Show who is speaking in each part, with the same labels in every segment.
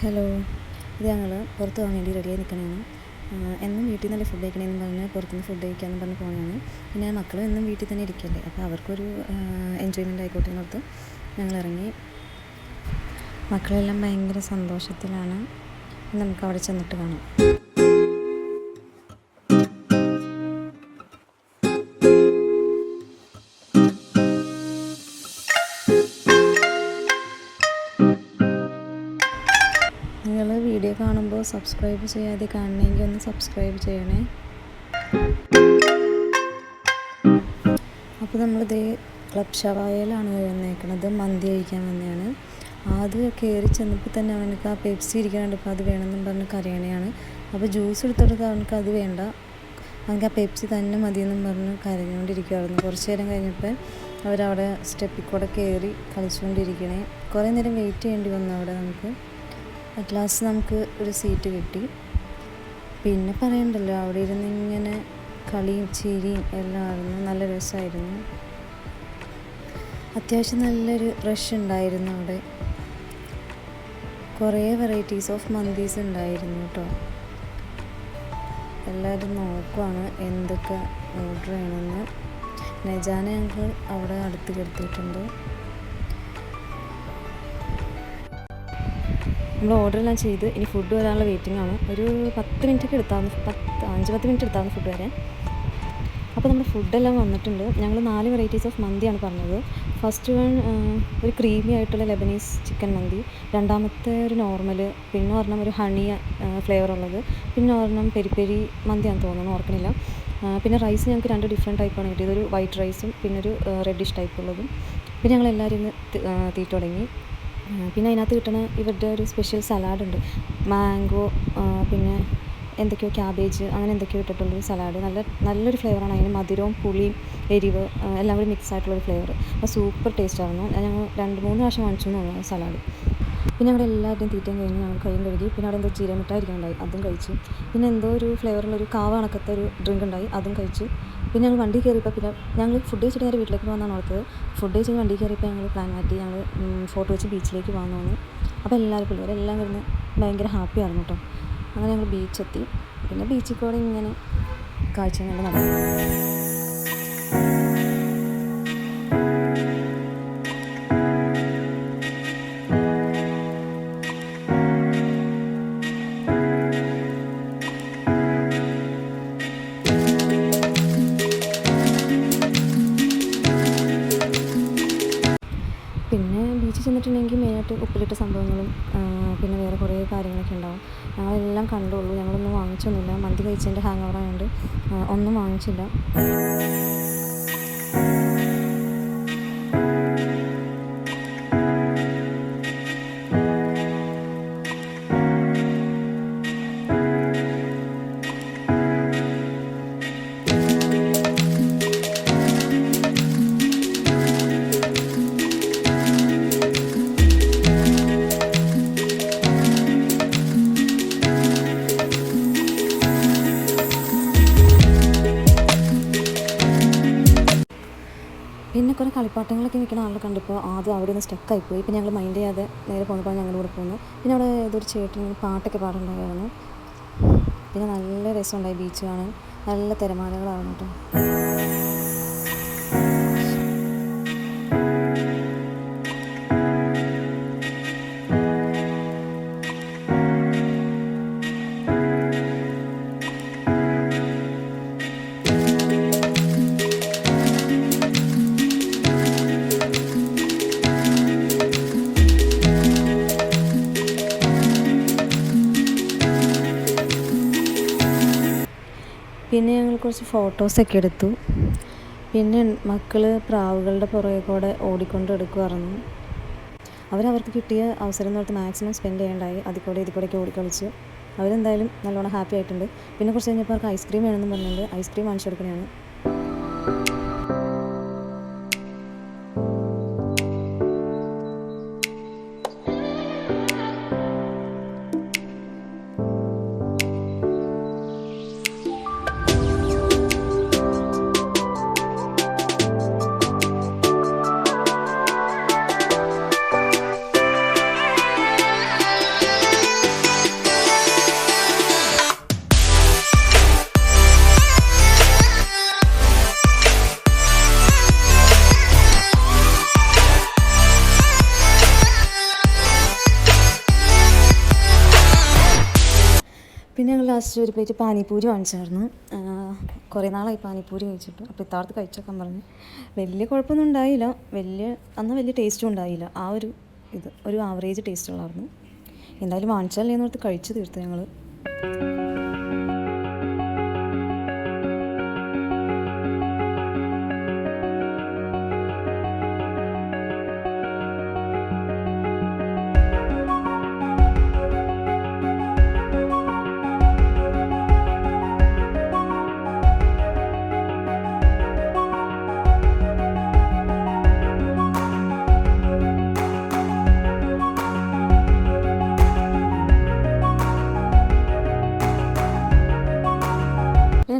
Speaker 1: Hello ഇത് ഞങ്ങൾ പുറത്ത് പോകാൻ വേണ്ടി റെഡിയായി നിൽക്കണതാണ് എന്നും വീട്ടിൽ നിന്നല്ലേ ഫുഡ് കഴിക്കണമെന്ന് പറഞ്ഞ് പുറത്തുനിന്ന് ഫുഡ് കഴിക്കാമെന്ന് പറഞ്ഞ് പോകണമെന്ന് പിന്നെ മക്കളും എന്നും വീട്ടിൽ തന്നെ ഇരിക്കല്ലേ അപ്പോൾ അവർക്കൊരു എൻജോയ്മെന്റ് ആയിക്കോട്ടെ എന്നോർത്ത് ഞങ്ങൾ ഇറങ്ങി മക്കളെല്ലാം ഭയങ്കര സന്തോഷത്തിലാണ്. നമുക്ക് അവിടെ ചെന്നിട്ട് കാണാം. കാണുമ്പോൾ സബ്സ്ക്രൈബ് ചെയ്യാതെ കാണണമെങ്കിൽ ഒന്ന് സബ്സ്ക്രൈബ് ചെയ്യണേ. അപ്പോൾ നമ്മൾ ദേ ക്ലബ് ഷവായയിലാണ് വന്നേക്കണത്. മന്തി കഴിക്കാൻ വന്നതാണ്. ആദ്യം കയറി ചെന്നപ്പോൾ തന്നെ അവനക്ക് ആ പെപ്സി ഇരിക്കാനുണ്ട് അപ്പോൾ അത് വേണമെന്നും പറഞ്ഞ് കരയണയാണ്. അപ്പോൾ ജ്യൂസ് എടുത്തിട്ട് അവനക്ക് അത് വേണ്ട. അവനക്ക് ആ പെപ്സി തന്നെ മതിയെന്നും പറഞ്ഞ് കരഞ്ഞുകൊണ്ടിരിക്കുമായിരുന്നു കുറച്ച് നേരം കഴിഞ്ഞപ്പോൾ അവരവിടെ സ്റ്റെപ്പിൽ കൂടെ കയറി കളിച്ചുകൊണ്ടിരിക്കണേ. കുറേ നേരം വെയിറ്റ് ചെയ്യേണ്ടി വന്നു അവിടെ നമുക്ക്. അറ്റ് ലാസ്റ്റ് നമുക്ക് ഒരു സീറ്റ് കിട്ടി. പിന്നെ പറയണ്ടല്ലോ അവിടെ ഇരുന്ന് ഇങ്ങനെ കളിയും ചിരിയും എല്ലാം ആയിരുന്നു. നല്ല രസമായിരുന്നു. അത്യാവശ്യം നല്ലൊരു റഷ് ഉണ്ടായിരുന്നു അവിടെ. കുറേ വെറൈറ്റീസ് ഓഫ് മന്തീസ് ഉണ്ടായിരുന്നു കേട്ടോ എല്ലാവരും നോക്കുവാണ് എന്തൊക്കെ ഓർഡർ ചെയ്യണമെന്ന്. നജാന ഞങ്ങൾ അവിടെ അടുത്ത് കിടത്തിയിട്ടുണ്ട്. നമ്മൾ ഓർഡർ എല്ലാം ചെയ്ത് ഇനി ഫുഡ് വരാനുള്ള വെയിറ്റിംഗ് ആണ്. ഒരു പത്ത് മിനിറ്റ് ഒക്കെ എടുത്താവുന്ന പത്ത് അഞ്ച് പത്ത് മിനിറ്റ് എടുത്താവുന്ന ഫുഡ് വരാൻ അപ്പോൾ നമ്മുടെ ഫുഡെല്ലാം വന്നിട്ടുണ്ട്. ഞങ്ങൾ നാല് വെറൈറ്റീസ് ഓഫ് മന്തിയാണ് പറഞ്ഞത്. ഫസ്റ്റ് വൺ ഒരു ക്രീമി ആയിട്ടുള്ള ലെബനീസ് ചിക്കൻ മന്തി. രണ്ടാമത്തെ ഒരു നോർമൽ പിന്നെ ഒരെണ്ണം ഒരു ഹണി ഫ്ലേവർ ഉള്ളത്. പിന്നെ ഒരെണ്ണം പെരി പെരി മന്തിയാണെന്ന് തോന്നുന്നു ഓർക്കണില്ല പിന്നെ റൈസ് ഞങ്ങൾക്ക് രണ്ട് ഡിഫറെന്റ് ടൈപ്പാണ് കിട്ടിയത്. ഒരു വൈറ്റ് റൈസും പിന്നെ ഒരു റെഡിഷ് ടൈപ്പ് ഉള്ളതും. പിന്നെ ഞങ്ങൾ എല്ലാവരും ഇന്ന് തീറ്റ തുടങ്ങി. പിന്നെ അതിനകത്ത് കിട്ടുന്ന ഇവരുടെ ഒരു സ്പെഷ്യൽ സലാഡ് ഉണ്ട്. മാംഗോ പിന്നെ എന്തൊക്കെയോ ക്യാബേജ് അങ്ങനെ എന്തൊക്കെയോ ഇട്ടിട്ടുള്ളൊരു സലാഡ് നല്ല നല്ലൊരു ഫ്ലേവറാണ് അതിന് മധുരവും പുളിയും എരിവ് എല്ലാം കൂടി മിക്സ് ആയിട്ടുള്ളൊരു ഫ്ലേവർ അപ്പോൾ സൂപ്പർ ടേസ്റ്റ് ആയിരുന്നു. ഞങ്ങൾ രണ്ട് മൂന്ന് പ്രാവശ്യം വാങ്ങിച്ചു തോന്നുന്നു സലാഡ് പിന്നെ അവിടെ എല്ലാവരുടെയും തീറ്റയും കഴിഞ്ഞ് ഞങ്ങൾ കഴിയും കഴുകി പിന്നെ അവിടെ എന്തോ ചീര മിഠായിരിക്കുന്നുണ്ടായി അതും കഴിച്ചു. പിന്നെ എന്തോ ഒരു ഫ്ലേവറുള്ളൊരു കാവ കണക്കത്തെ ഒരു ഡ്രിങ്ക് ഉണ്ടായി അതും കഴിച്ചു. പിന്നെ ഞങ്ങൾ വണ്ടി കയറിയപ്പോൾ പിന്നെ ഞങ്ങൾ ഫുഡ് കഴിച്ചിട്ട് നേരെ വീട്ടിലേക്ക് പോകാനാണ് ഓർത്തത്. ഫുഡ് കഴിച്ച് വണ്ടി കയറിയപ്പോൾ ഞങ്ങൾ പ്ലാൻ മാറ്റി ഞങ്ങൾ ഫോട്ടോ വെച്ച് ബീച്ചിലേക്ക് തോന്നി അപ്പോൾ എല്ലാവരും പിള്ളേരെല്ലാം കിടന്ന് ഭയങ്കര ഹാപ്പി ആയിരുന്നു കേട്ടോ അങ്ങനെ ഞങ്ങൾ ബീച്ചെത്തി പിന്നെ ബീച്ചിൽ കൂടെ ഇങ്ങനെ കാഴ്ച കണ്ട് നടന്നു. പിന്നെ ബീച്ചിൽ ചെന്നിട്ടുണ്ടെങ്കിൽ മെയിനായിട്ട് ഉപ്പിലിട്ട സംഭവങ്ങളും പിന്നെ വേറെ കുറേ കാര്യങ്ങളൊക്കെ ഉണ്ടാവും. ഞങ്ങളെല്ലാം കണ്ടുള്ളൂ. ഞങ്ങളൊന്നും വാങ്ങിച്ചൊന്നുമില്ല. മന്തി കഴിച്ചതിന്റെ ഹാങ് ഓവർ ആയതുകൊണ്ട് ഒന്നും വാങ്ങിച്ചില്ല. കളിപ്പാട്ടങ്ങളൊക്കെ നിൽക്കുന്ന ആളെ കണ്ടപ്പോൾ ആദ്യം അവിടെ നിന്ന് സ്റ്റക്കായിപ്പോയി പിന്നെ ഞങ്ങൾ മൈൻഡ് ചെയ്യാതെ നേരെ പോകുന്നപ്പോൾ ഞങ്ങളുടെ കൂടെ പിന്നെ. അവിടെ ഏതൊരു ചേട്ടൻ പാട്ടൊക്കെ പാടുണ്ടായിരുന്നു പിന്നെ നല്ല രസമുണ്ടായി ബീച്ച് കാണാൻ. നല്ല തിരമാലകളാണ് കേട്ടോ. പിന്നെ ഞങ്ങൾ കുറച്ച് ഫോട്ടോസൊക്കെ എടുത്തു. പിന്നെ മക്കൾ പ്രാവുകളുടെ പുറകെ കൂടെ ഓടിക്കൊണ്ട് എടുക്കുമായിരുന്നു അവരവർക്ക് കിട്ടിയ അവസരം തൊട്ട് മാക്സിമം സ്പെൻഡ് ചെയ്യേണ്ടായി. അതിൽ കൂടെ ഇതിൽ കൂടെയൊക്കെ ഓടിക്കളിച്ച്. അവരെന്തായാലും നല്ലോണം ഹാപ്പി ആയിട്ടുണ്ട്. പിന്നെ കുറച്ച് കഴിഞ്ഞപ്പോൾ അവർക്ക് ഐസ്ക്രീം വേണമെന്ന് പറഞ്ഞുകൊണ്ട് ഐസ്ക്രീം വാങ്ങിച്ചു ലാസ്റ്റ് ഒരു പ്ലേറ്റ് പാനിപ്പൂരി വാങ്ങിച്ചായിരുന്നു. കുറേ നാളായി പാനിപ്പൂരി കഴിച്ചിട്ട്. അപ്പോൾ ഇത്താർത്ത് കഴിച്ചൊക്കെ പറഞ്ഞു. വലിയ കുഴപ്പമൊന്നും ഉണ്ടായില്ല. വലിയ അന്ന് വലിയ ടേസ്റ്റും ഉണ്ടായില്ല. ആ ഒരു ഇത് ഒരു ആവറേജ് ടേസ്റ്റ് ഉള്ളായിരുന്നു. എന്തായാലും വാങ്ങിച്ചാലേ എന്നോർത്ത് കഴിച്ച് തീർത്തു ഞങ്ങൾ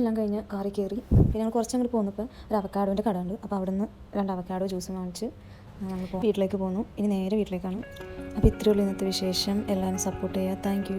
Speaker 1: എല്ലാം കഴിഞ്ഞ് കാറി കയറി. പിന്നെ ഞങ്ങൾ കുറച്ചങ്ങോട്ട് പോന്നപ്പോൾ ഒരു അവക്കാഡോന്റെ കട ഉണ്ട് അപ്പോൾ അവിടെ നിന്ന് രണ്ട് അവക്കാഡോ ജ്യൂസ് വാങ്ങിച്ച് ഞങ്ങൾ വീട്ടിലേക്ക് പോന്നു. ഇനി നേരെ വീട്ടിലേക്കാണ്. അപ്പോൾ ഇത്രയേ ഉള്ളൂ ഇന്നത്തെ വിശേഷം. എല്ലാവരും സപ്പോർട്ട് ചെയ്യുക. താങ്ക്